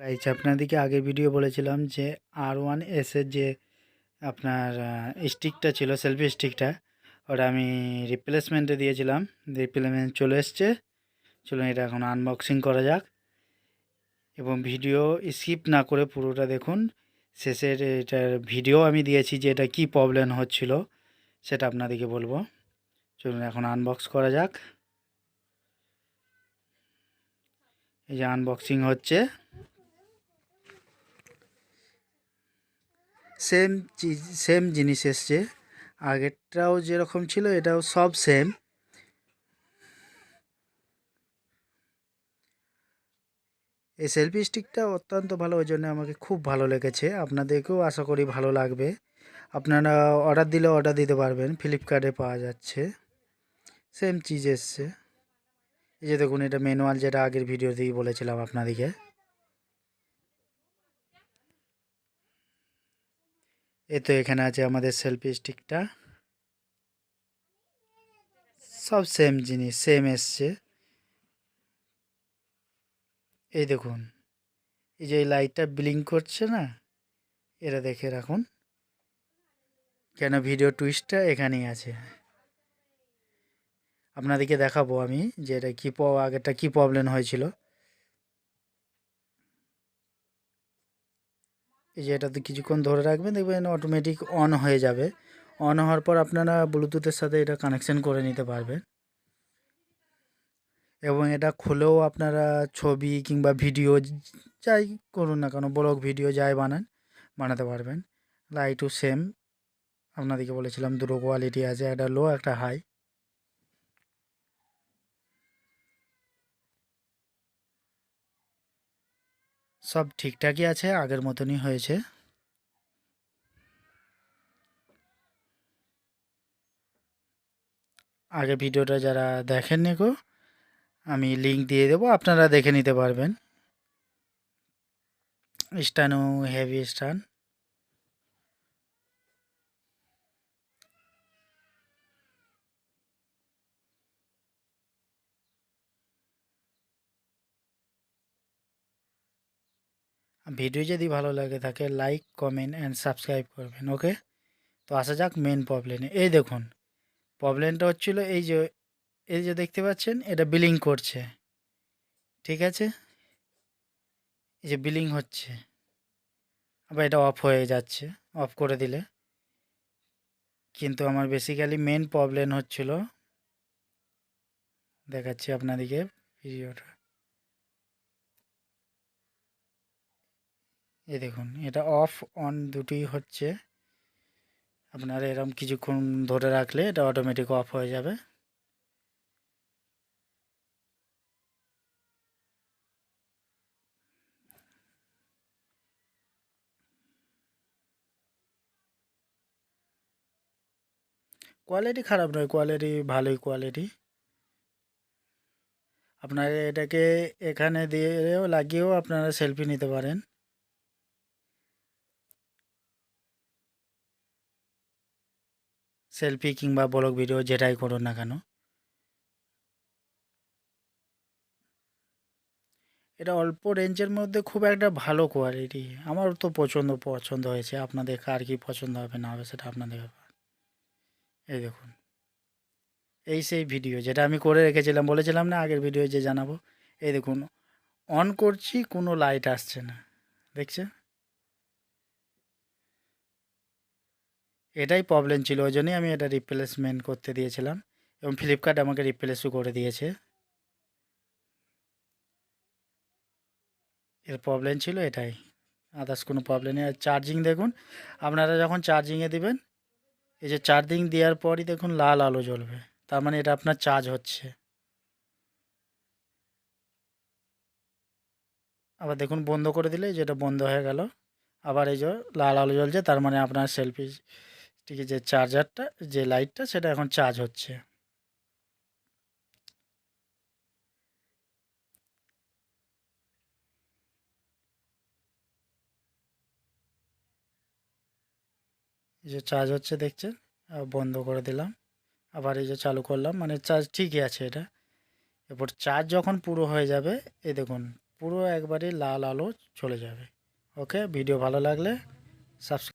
Guys আপনাদেরকে আগে video বলেছিলাম যে আর ওয়ান এসের যে আপনার স্টিকটা ছিল সেলফি স্টিকটা ওটা আমি রিপ্লেসমেন্টে দিয়েছিলাম। রিপ্লেসমেন্ট চলে এসছে। চলুন এটা এখন আনবক্সিং করা যাক। এবং ভিডিও স্কিপ না করে পুরোটা দেখুন। শেষের এটার ভিডিও আমি দিয়েছি যে এটা কী প্রবলেম হচ্ছিল, সেটা আপনাদেরকে বলব। চলুন এখন আনবক্স করা যাক। এই যে আনবক্সিং হচ্ছে। সেম সেম জিনিস এসছে। আগেরটাও যেরকম ছিল, এটাও সব সেম এই সেলফি স্টিকটা অত্যন্ত ভালো, ওই জন্য আমাকে খুব ভালো লেগেছে। আপনাদেরকেও আশা করি ভালো লাগবে। আপনারা অর্ডার দিলে অর্ডার দিতে পারবেন ফ্লিপকার্টে পাওয়া যাচ্ছে। সেম চিজ এসছে। এই যে দেখুন, এটা ম্যানুয়াল যেটা আগের ভিডিওতেই বলেছিলাম আপনাদেরকে। এই তো এখানে আছে আমাদের সেলফি স্টিকটা সব সেম জিনিস সেম এসছে। এই দেখুন, এই যে লাইটটা ব্লিং করছে না, এটা দেখে রাখুন। কেন ভিডিও টুইস্টটা এখানেই আছে। আপনাদেরকে দেখাবো আমি যে এটা কী আগেরটা কী প্রবলেম হয়েছিল। এই যে এটাতে কিছুক্ষণ ধরে রাখবেন, দেখবেন অটোমেটিক অন হয়ে যাবে। অন হওয়ার পর আপনারা ব্লুটুথের সাথে এটা কানেকশন করে নিতে পারবেন। এবং এটা খুলেও আপনারা ছবি কিংবা ভিডিও যাই করুন না কেন ব্লগ ভিডিও যাই বানান, বানাতে পারবেন। লাইটও সেম আপনাদেরকে বলেছিলাম, দুটো কোয়ালিটি আছে, একটা লো একটা হাই সব ঠিকঠাকই আছে, আগের মতনই হয়েছে। আগে ভিডিওটা যারা দেখেননি গো, আমি লিঙ্ক দিয়ে দেবো, আপনারা দেখে নিতে পারবেন। স্টানো হেভি স্টান ভিডিও যদি ভালো লাগে থাকে লাইক কমেন্ট অ্যান্ড সাবস্ক্রাইব করবেন ওকে তো আসা যাক মেন প্রবলেমে এই দেখুন প্রবলেমটা হচ্ছিল এই যে এই যে দেখতে পাচ্ছেন, এটা বিলিং করছে, ঠিক আছে? এই যে বিলিং হচ্ছে, আবার এটা অফ হয়ে যাচ্ছে অফ করে দিলে। কিন্তু আমার বেসিক্যালি মেন প্রবলেম হচ্ছিল, দেখাচ্ছি আপনাদেরকে ভিডিওটা এই দেখুন, এটা অফ অন দুটি হচ্ছে। আপনারা এরকম কিছুক্ষণ ধরে রাখলে এটা অটোমেটিক অফ হয়ে যাবে। কোয়ালিটি খারাপ নয় কোয়ালিটি ভালোই কোয়ালিটি আপনারা এটাকে এখানে দিয়েও লাগিয়েও আপনারা সেলফি নিতে পারেন। সেলফি কিংবা ব্লগ ভিডিও যেটাই করুন না কেন। এটা অল্প রেঞ্জের মধ্যে খুব একটা ভালো কোয়ালিটি আমার তো পছন্দ পছন্দ হয়েছে। আপনাদের কার কি পছন্দ হবে না হবে সেটা আপনাদের ব্যাপার। এই দেখুন। এই সেই ভিডিও যেটা আমি করে রেখেছিলাম। বলেছিলাম না আগের ভিডিও যে জানাব। এই দেখুন অন করছি, কোনো লাইট আসছে না। দেখছেন? এটাই প্রবলেম ছিল। ওই জন্যই আমি এটা রিপ্লেসমেন্ট করতে দিয়েছিলাম এবং ফ্লিপকার্ট আমাকে রিপ্লেসও করে দিয়েছে। এর প্রবলেম ছিল এটাই। আদার্স কোনো প্রবলেম নেই। আর চার্জিং দেখুন, আপনারা যখন চার্জিংয়ে দিবেন, এই যে চার্জিং দেওয়ার পরই দেখুন লাল আলো জ্বলবে। তার মানে এটা আপনার চার্জ হচ্ছে। আবার দেখুন বন্ধ করে দিলে যেটা বন্ধ হয়ে গেল। আবার এই যে লাল আলো জ্বলছে, তার মানে আপনার সেলফি স্টিকে যে চার্জারটা যে লাইটটা সেটা এখন চার্জ হচ্ছে। এই যে চার্জ হচ্ছে দেখছেন বন্ধ করে দিলাম। আবার এই যে চালু করলাম মানে চার্জ ঠিকই আছে এটা। এরপর চার্জ যখন পুরো হয়ে যাবে, এই দেখুন, পুরো একবারে লাল আলো চলে যাবে। ওকে ভিডিও ভালো লাগলে সাবস্ক্রাইব